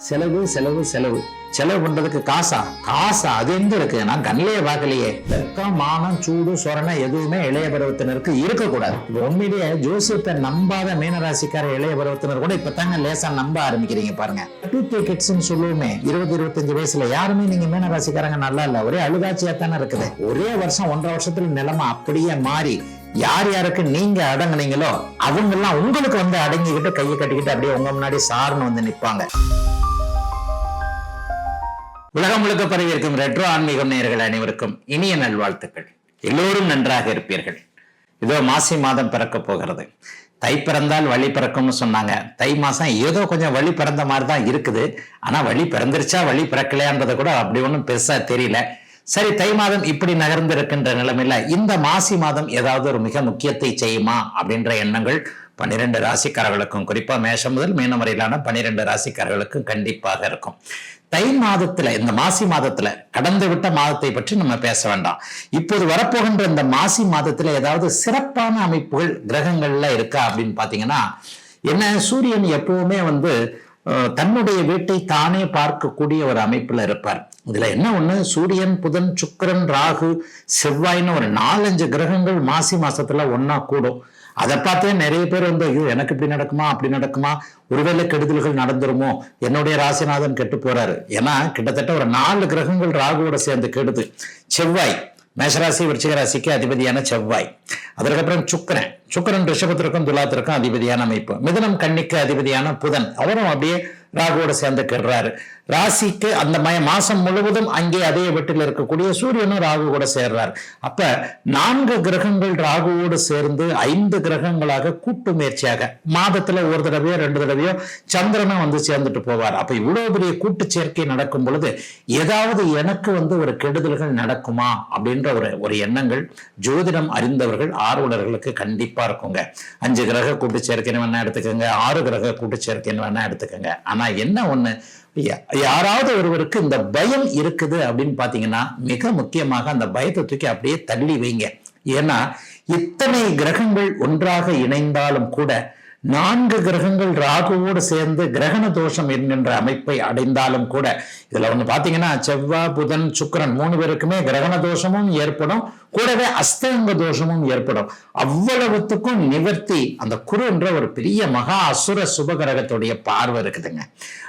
செலவு செலவு செலவு. செலவு பண்றதுக்கு காசா? காசா. அது எங்க இருக்கு? நான் கண்ணிலேயே பார்க்கலையே. வெக்கம் மானம் சூடு சொரணை எதுவுமே இளைய பருவத்தினருக்கு இருக்கக்கூடாது. இப்ப உண்மையிலேயே ஜோசியத்தை நம்பாத மீனராசிக்கார இளைய பருவத்தினர் கூட இப்பதாங்க லேசா நம்ப ஆரம்பிக்கிறீங்க பாருங்க. டூ கிட்ஸ்ன்னு சொல்லுவோமே இருபது இருபத்தஞ்சு வயசுல யாருமே நீங்க மீனராசிக்காரங்க நல்லா இல்ல. ஒரே அழுகாட்சியா தானே இருக்குது. ஒரே வருஷம் ஒன்றரை வருஷத்துல நிலைமை அப்படியே மாறி யார் யாருக்கு நீங்க அடங்குனீங்களோ அவங்க எல்லாம் உங்களுக்கு வந்து அடங்கிக்கிட்டு கையை கட்டிக்கிட்டு அப்படியே உங்க முன்னாடி சார்னு வந்து நிப்பாங்க. உலகம் முழுக்க பரவி இருக்கும் ரெட்ரோ ஆன்மீகம் நேர்கள் அனைவருக்கும் இனிய நல்வாழ்த்துக்கள். எல்லோரும் நன்றாக இருப்பீர்கள். இதோ மாசி மாதம் பிறக்க போகிறது. தை பிறந்தால் வழி பிறக்கும்னு சொன்னாங்க. தை மாசம் ஏதோ கொஞ்சம் வழி பிறந்த மாதிரி தான் இருக்குது. ஆனா வழி பிறந்துருச்சா வழி பிறக்கலையான்றதை கூட அப்படி ஒன்றும் பெருசா தெரியல. சரி தை மாதம் இப்படி நகர்ந்து இருக்கின்ற நிலைமையில இந்த மாசி மாதம் ஏதாவது ஒரு மிக முக்கியத்தை செய்யுமா அப்படின்ற எண்ணங்கள் பன்னிரெண்டு ராசிக்காரர்களுக்கும் குறிப்பா மேஷம் முதல் மீனம் வரையிலான பன்னிரெண்டு ராசிக்காரர்களுக்கும் கண்டிப்பாக இருக்கும். தை மாதத்துல இந்த மாசி மாதத்துல கடந்து விட்ட மாதத்தை பற்றி நம்ம பேச வேண்டாம். இப்போது வரப்போகின்ற இந்த மாசி மாதத்துல ஏதாவது சிறப்பான அமைப்புகள் கிரகங்கள்ல இருக்கா அப்படின்னு பாத்தீங்கன்னா என்ன சூரியன் எப்பவுமே வந்து அஹ், தன்னுடைய வீட்டை தானே பார்க்கக்கூடிய ஒரு அமைப்புல இருப்பார். இதுல என்ன ஒண்ணு? சூரியன் புதன் சுக்கிரன் ராகு செவ்வாய்னு ஒரு நாலஞ்சு கிரகங்கள் மாசி மாசத்துல ஒன்னா கூடும். அதை பார்த்தே நிறைய பேர் வந்து ஐயோ எனக்கு இப்படி நடக்குமா அப்படி நடக்குமா? ஒருவேளை கெடுதல்கள் நடந்துருமோ? என்னுடைய ராசிநாதன் கெட்டு போறாரு. ஏன்னா கிட்டத்தட்ட ஒரு நாலு கிரகங்கள் ராகுவோட சேர்ந்து கெடுது. செவ்வாய் மேஷராசி விருச்சிக ராசிக்கு அதிபதியான செவ்வாய். அதற்கப்புறம் சுக்கிரன். சுக்கரன் ரிஷபத்திற்கும் துலாத்திற்கும் அதிபதியான அமைப்பு. மிதனம் கன்னிக்கு அதிபதியான புதன். அவரும் அப்படியே ராகுவோட சேர்ந்து கெடுறாரு. ராசிக்கு அந்த மய மாசம் முழுவதும் அங்கே அதே வீட்டில் இருக்கக்கூடிய சூரியனும் ராகு கூட சேர்றார். அப்ப நான்கு கிரகங்கள் ராகுவோடு சேர்ந்து ஐந்து கிரகங்களாக கூட்டு முயற்சியாக மாதத்துல ஒரு தடவையோ ரெண்டு தடவையோ சந்திரனும் வந்து சேர்ந்துட்டு போவார். அப்ப இவ்வளவு பெரிய கூட்டு சேர்க்கை நடக்கும் பொழுது ஏதாவது எனக்கு வந்து ஒரு கெடுதல்கள் நடக்குமா? அப்படின்ற ஒரு ஒரு எண்ணங்கள் ஜோதிடம் அறிந்தவர்கள் ஆர்வலர்களுக்கு கண்டிப்பா இருக்குங்க. அஞ்சு கிரக கூட்டு சேர்க்கைன்னு வேணா எடுத்துக்கோங்க ஆறு கிரக கூட்டு சேர்க்கைன்னு வேணா எடுத்துக்கோங்க. ஆனா என்ன ஒண்ணு? யாராவது ஒருவருக்கு இந்த பயம் இருக்குது அப்படின்னு பாத்தீங்கன்னா மிக முக்கியமாக அந்த பயத்தை தூக்கி அப்படியே தள்ளி வைங்க. ஏன்னா இத்தனை கிரகங்கள் ஒன்றாக இணைந்தாலும் கூட நான்கு கிரகங்கள் ராகுவோடு சேர்ந்து கிரகண தோஷம் என்கின்ற அமைப்பை அடைந்தாலும் கூட இதுல வந்து பாத்தீங்கன்னா செவ்வாய் புதன் சுக்கிரன் மூணு பேருக்குமே கிரகண தோஷமும் ஏற்படும் கூடவே அஸ்தங்க தோஷமும் ஏற்படும். அவ்வளவுத்துக்கும் நிவர்த்தி அந்த குரு என்ற ஒரு பெரிய மகா அசுர சுபகிரகத்துடைய பார்வை இருக்குதுங்க.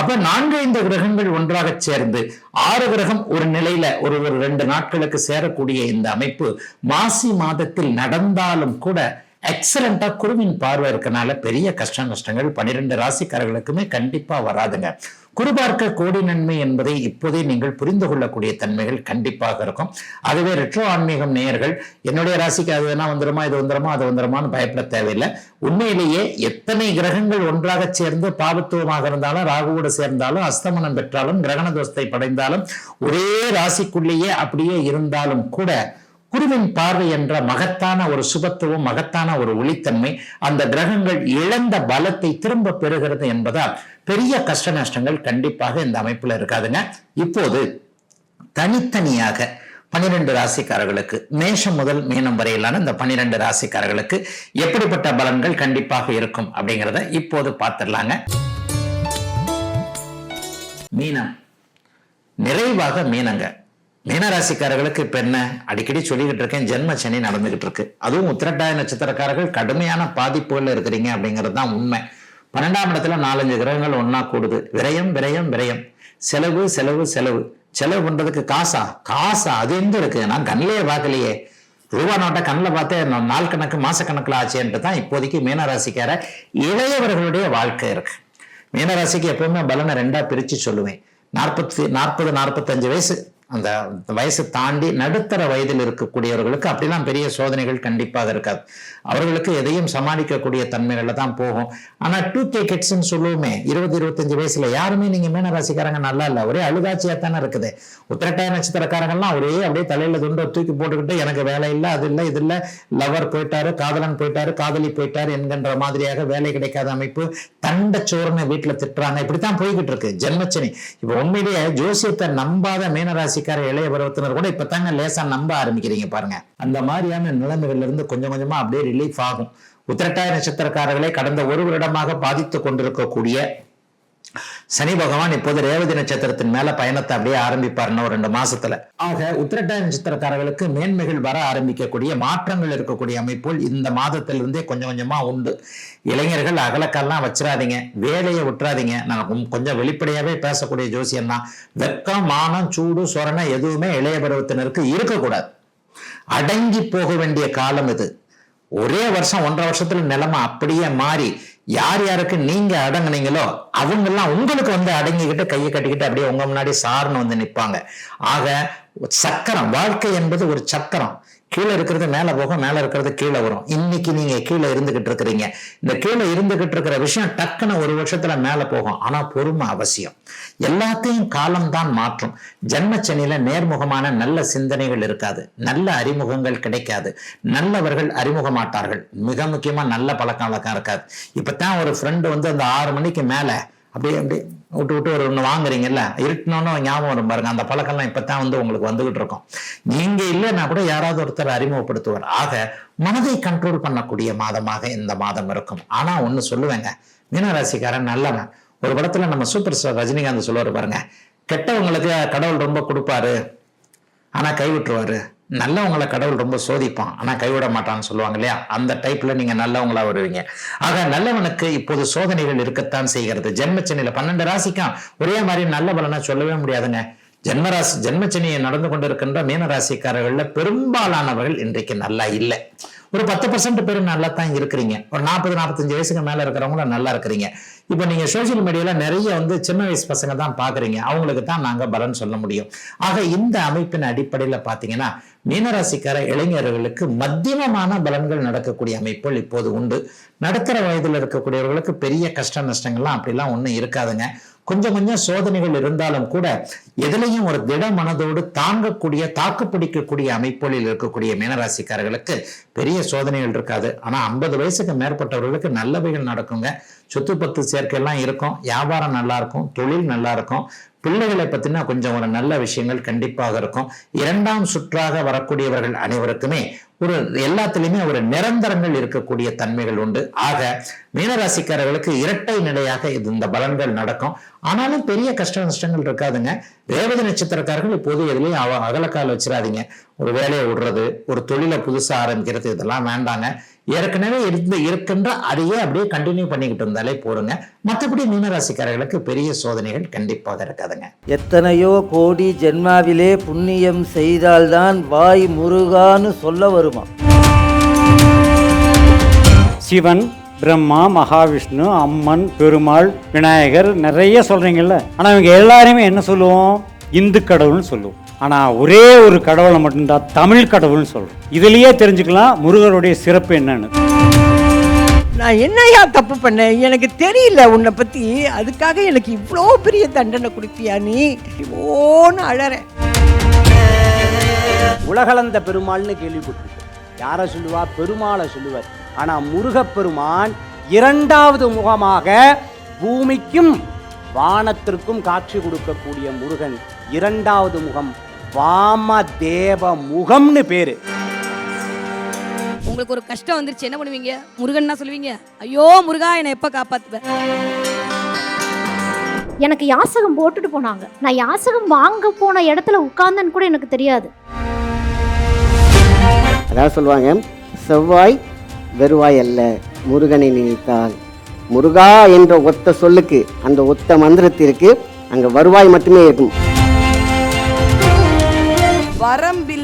அப்ப நான்கு ஐந்து கிரகங்கள் ஒன்றாக சேர்ந்து ஆறு கிரகம் ஒரு நிலையில ஒரு ஒரு ரெண்டு நாட்களுக்கு சேரக்கூடிய இந்த அமைப்பு மாசி மாதத்தில் நடந்தாலும் கூட எக்ஸலண்டா குருவின் பார்வை இருக்கனால பெரிய கஷ்ட நஷ்டங்கள் பனிரெண்டு ராசிக்காரர்களுக்குமே கண்டிப்பா வராதுங்க. குருபார்க்க கோடி நன்மை என்பதை இப்போதே நீங்கள் புரிந்து கொள்ளக்கூடிய தன்மைகள் கண்டிப்பாக இருக்கும். அதுவே ரெட்ரோ ஆன்மீகம் நேயர்கள் என்னுடைய ராசிக்கு அது வேணா வந்துருமா இது வந்துருமா அது வந்துருமான்னு பயப்பட தேவையில்லை. உண்மையிலேயே எத்தனை கிரகங்கள் ஒன்றாக சேர்ந்து பாவத்துவமாக இருந்தாலும் ராகுவோடு சேர்ந்தாலும் அஸ்தமனம் பெற்றாலும் கிரகண தோஷத்தை படைந்தாலும் ஒரே ராசிக்குள்ளேயே அப்படியே இருந்தாலும் கூட குருவின் பார்வை என்ற மகத்தான ஒரு சுபத்துவம் மகத்தான ஒரு ஒளித்தன்மை அந்த கிரகங்கள் இழந்த பலத்தை திரும்ப பெறுகிறது என்பதால் பெரிய கஷ்ட நஷ்டங்கள் கண்டிப்பாக இந்த அமைப்புல இருக்காதுங்க. இப்போது தனித்தனியாக பன்னிரெண்டு ராசிக்காரர்களுக்கு மேஷம் முதல் மீனம் வரையிலான இந்த பன்னிரெண்டு ராசிக்காரர்களுக்கு எப்படிப்பட்ட பலன்கள் கண்டிப்பாக இருக்கும் அப்படிங்கிறத இப்போது பார்த்துடலாங்க. மீனம். நிறைவாக மீனங்க. மீனராசிக்காரர்களுக்கு இப்ப என்ன? அடிக்கடி சொல்லிக்கிட்டு இருக்கேன் ஜென்ம சனி நடந்துகிட்டு இருக்கு அதுவும் உத்திரட்டாய நட்சத்திரக்காரர்கள் கடுமையான பாதிப்புகள்ல இருக்கிறீங்க அப்படிங்கிறது தான் உண்மை. பன்னெண்டாம் இடத்துல நாலஞ்சு கிரகங்கள் ஒன்னா கூடுது. விரயம் விரயம் விரயம். செலவு செலவு செலவு. செலவு பண்றதுக்கு காசா? காசா. அது எங்க இருக்கு? நான் கண்ணிலேயே பார்க்கலையே. ரூபா நோட்டை கண்ணில் பார்த்தே நாள் கணக்கு மாசக்கணக்கில் ஆச்சேன்ட்டு தான் இப்போதைக்கு மீனராசிக்கார இளையவர்களுடைய வாழ்க்கை இருக்கு. மீனராசிக்கு எப்பவுமே பலனை ரெண்டா பிரிச்சு சொல்லுவேன். நாற்பத்தி நாற்பது நாற்பத்தஞ்சு வயசு அந்த வயசு தாண்டி நடுத்தர வயதில் இருக்கக்கூடியவர்களுக்கு அப்படிலாம் பெரிய சோதனைகள் கண்டிப்பாக இருக்காது. அவர்களுக்கு எதையும் சமாளிக்கக்கூடிய தன்மைகளில் தான் போகும். ஆனா டூ கே கிட்ஸ்ன்னு சொல்லுவோமே இருபது இருபத்தஞ்சு வயசுல யாருமே நீங்க மீன ராசிக்காரங்க நல்லா இல்ல. ஒரே அழுகாட்சியா தானே இருக்குது. உத்திரட்டாய நட்சத்திரக்காரங்கள்லாம் ஒரே அப்படியே தலையில் துண்டை தூக்கி போட்டுக்கிட்டு எனக்கு வேலை இல்லை அது இல்லை இது இல்லை லவர் போயிட்டாரு காதலன் போயிட்டாரு காதலி போயிட்டாரு என்கின்ற மாதிரியாக வேலை கிடைக்காத அமைப்பு தண்டச்சோறுன்னு வீட்டுல திட்டுறாங்க. இப்படித்தான் போய்கிட்டு இருக்கு. ஜென்மச்சனி. இப்போ உண்மையிலேயே ஜோசியத்தை நம்பாத ராசிக்கார இளைய பருவத்தினர் கூட இப்பதாங்க லேசா நம்ப ஆரம்பிக்கிறீங்க பாருங்க. அந்த மாதிரியான நிலைமைகள்ல இருந்து கொஞ்சம் கொஞ்சமா அப்படியே ரிலீஃப் ஆகும். உத்திரட்டாய நட்சத்திரக்காரர்களை கடந்த ஒரு வருடமாக பாதித்து கொண்டிருக்கக்கூடிய சனி பகவான் இப்போது ரேவதி நட்சத்திரத்தின் மேல பயணத்தை அப்படியே ஆரம்பிப்பாருன்னு ஒரு ரெண்டு மாசத்துல. ஆக உத்திரட்டாதி நட்சத்திரக்காரர்களுக்கு மேன்மைகள் வர ஆரம்பிக்கக்கூடிய மாற்றங்கள் இருக்கக்கூடிய அமைப்புகள் இந்த மாதத்திலிருந்தே கொஞ்சம் கொஞ்சமா உண்டு. இளைஞர்கள் அகலக்கெல்லாம் வச்சிடாதீங்க வேலையை விட்டுறாதீங்க நான் கொஞ்சம் வெளிப்படையாவே பேசக்கூடிய ஜோசியம் தான் வெக்கம் மானம் சூடு சொரணை எதுவுமே இளைய பருவத்தினருக்கு இருக்கக்கூடாது. அடங்கி போக வேண்டிய காலம் இது. ஒரே வருஷம் ஒன்றரை வருஷத்துல நிலைமை அப்படியே மாறி யார் யாருக்கு நீங்க அடங்குனீங்களோ அவங்க எல்லாம் உங்களுக்கு வந்து அடங்கிக்கிட்டு கையை கட்டிக்கிட்டு அப்படியே உங்க முன்னாடி சார்னு வந்து நிப்பாங்க. ஆக சக்கரம். வாழ்க்கை என்பது ஒரு சக்கரம். கீழே இருக்கிறது மேல போகும் மேல இருக்கிறது கீழே வரும். இன்னைக்கு நீங்க கீழே இருந்துகிட்டு இருக்கிறீங்க. இந்த கீழே இருந்துகிட்டு இருக்கிற விஷயம் டக்குன்னு ஒரு வருஷத்துல மேல போகும். ஆனா பொறுமை அவசியம். எல்லாத்தையும் காலம்தான் மாற்றும். ஜென்மச்சனியில நேர்முகமான நல்ல சிந்தனைகள் இருக்காது. நல்ல அறிமுகங்கள் கிடைக்காது. நல்லவர்கள் அறிமுகமாட்டார்கள். மிக முக்கியமா நல்ல பழக்கம் வழக்கம் இருக்காது. இப்பதான் ஒரு ஃப்ரெண்டு வந்து அந்த ஆறு மணிக்கு மேல அப்படியே அப்படியே விட்டு விட்டு ஒரு ஒன்று வாங்குறீங்கல்ல இருட்டினோன்னு ஞாபகம் வரும் பாருங்க. அந்த பழக்கம்லாம் இப்பதான் வந்து உங்களுக்கு வந்துகிட்டு இருக்கும். நீங்கள் இல்லைன்னா கூட யாராவது ஒருத்தர் அறிமுகப்படுத்துவார். ஆக மனதை கண்ட்ரோல் பண்ணக்கூடிய மாதமாக இந்த மாதம் இருக்கும். ஆனால் ஒன்று சொல்லுவேங்க. மீனராசிக்காரன் நல்லவன். ஒரு படத்தில் நம்ம சூப்பர் ஸ்டார் ரஜினிகாந்த் சொல்லுவார் பாருங்க. கெட்டவங்களுக்கு கடவுள் ரொம்ப கொடுப்பாரு. ஆனால் கைவிட்டுருவாரு. நல்லவங்களை கடவுள் ரொம்ப சோதிப்பான். ஆனா கைவிட மாட்டான்னு சொல்லுவாங்க இல்லையா? அந்த டைப்ல நீங்க நல்லவங்களா வருவீங்க. ஆக நல்லவனுக்கு இப்போது சோதனைகள் இருக்கத்தான் செய்கிறது. ஜென்மச்சனியில பன்னெண்டு ராசிக்கும். ஒரே மாதிரி நல்ல பலனா சொல்லவே முடியாதுங்க. ஜென்மராசி ஜென்மச்சனியை நடந்து கொண்டிருக்கின்ற மீனராசிக்காரர்கள்ல பெரும்பாலானவர்கள் இன்றைக்கு நல்லா இல்லை. ஒரு பத்து பர்சன்ட் பேர் நல்லா தான் இருக்கிறீங்க. ஒரு நாற்பது நாற்பத்தஞ்சு வயசுக்கு மேல இருக்கிறவங்களும் நல்லா இருக்கிறீங்க. இப்போ நீங்க சோசியல் மீடியால நிறைய வந்து சின்ன வயசு பசங்க தான் பாக்குறீங்க. அவங்களுக்கு தான் நாங்க பலன் சொல்ல முடியும். ஆக இந்த அமைப்பின் அடிப்படையில பாத்தீங்கன்னா மீனராசிக்கார இளைஞர்களுக்கு மத்தியமமான பலன்கள் நடக்கக்கூடிய அமைப்புகள் இப்போது உண்டு. நடுத்தர வயதில் இருக்கக்கூடியவர்களுக்கு பெரிய கஷ்ட நஷ்டங்கள்லாம் அப்படிலாம் ஒன்றும் இருக்காதுங்க. கொஞ்சம் கொஞ்சம் சோதனைகள் இருந்தாலும் கூட எதுலையும் ஒரு திட மனதோடு தாங்கக்கூடிய தாக்கு பிடிக்கக்கூடிய அமைப்புகளில் இருக்கக்கூடிய மீனராசிக்காரர்களுக்கு பெரிய சோதனைகள் இருக்காது. ஆனா ஐம்பது வயசுக்கு மேற்பட்டவர்களுக்கு நல்லவைகள் நடக்குங்க. சொத்து பத்து சேர்க்கையெல்லாம் இருக்கும் வியாபாரம் நல்லா இருக்கும் தொழில் நல்லா இருக்கும் பிள்ளைகளை பத்தினா கொஞ்சம் ஒரு நல்ல விஷயங்கள் கண்டிப்பாக இருக்கும். இரண்டாம் சுற்றாக வரக்கூடியவர்கள் அனைவருக்குமே ஒரு எல்லாத்துலயுமே ஒரு நிரந்தரங்கள் இருக்கக்கூடிய தன்மைகள் உண்டு. ஆக மீனராசிக்காரர்களுக்கு இரட்டை நிலையாக இது இந்த பலன்கள் நடக்கும். ஆனாலும் பெரிய கஷ்ட நஷ்டங்கள் இருக்காதுங்க. ரேவதி நட்சத்திரக்காரர்கள் இப்போது எதுலேயும் அவ அகலக்கால் வச்சிடாதீங்க ஒரு வேலையை விடுறது ஒரு தொழிலை புதுசா ஆரம்பிக்கிறது இதெல்லாம் வேண்டாங்க. ஏற்கனவே இருந்து இருக்கின்ற அதையே அப்படியே கண்டினியூ பண்ணிக்கிட்டு இருந்தாலே போருங்க மற்றபடி மீனராசிக்காரர்களுக்கு பெரிய சோதனைகள் கண்டிப்பாக இருக்காதுங்க. எத்தனையோ கோடி ஜென்மாவிலே புண்ணியம் செய்தால்தான் வாய் முருகான்னு சொல்ல வருமா? சிவன் பிரம்மா மகாவிஷ்ணு அம்மன் பெருமாள் விநாயகர் நிறைய சொல்றீங்கல்ல. ஆனா இவங்க எல்லாருமே என்ன சொல்லுவோம்? இந்து கடவுள்னு சொல்லுவோம். ஆனா ஒரே ஒரு கடவுளை மட்டும்தான் தமிழ் கடவுள்னு சொல்றோம். இதுலயே தெரிஞ்சுக்கலாம் முருகருடைய சிறப்பு என்னன்னு. நான் என்னையா தப்பு பண்ணேன்? எனக்கு தெரியல உன்னை பத்தி. அதுக்காக எனக்கு இவ்வளோ பெரிய தண்டனை கொடுப்பியா நீ? ஓன்னு அழறேன். உலகளந்த பெருமாள்னு கேள்விப்பட்டிருக்கோம் யாரை சொல்லுவா? பெருமாளை சொல்லுவார். ஆனா முருகப்பெருமான் இரண்டாவது முகமாக பூமிக்கும் வானத்திற்கும் காட்சி கொடுக்கக்கூடிய முருகன் இரண்டாவது முகம் வாமதேவ முகம்னு பேரு. உங்களுக்கு ஒரு கஷ்டம் வந்துருச்சு என்ன பண்ணுவீங்க? முருகன்னா சொல்லுவீங்க ஐயோ முருகா என்னை எப்ப காப்பாத்துவ? எனக்கு யாசகம் போட்டுட்டு போனாங்க. நான் யாசகம் வாங்க போன இடத்துல உட்கார்ந்தேன்னு கூட எனக்கு தெரியாது. அதாவது சொல்லுவாங்க செவ்வாய் வெறுவாய் அல்ல முருகனை நினைத்தால். முருகா என்ற ஒத்த சொல்லுக்கு அந்த ஒத்த மந்திரத்திற்கு அங்க வருவாய் மட்டுமே இருக்கும்.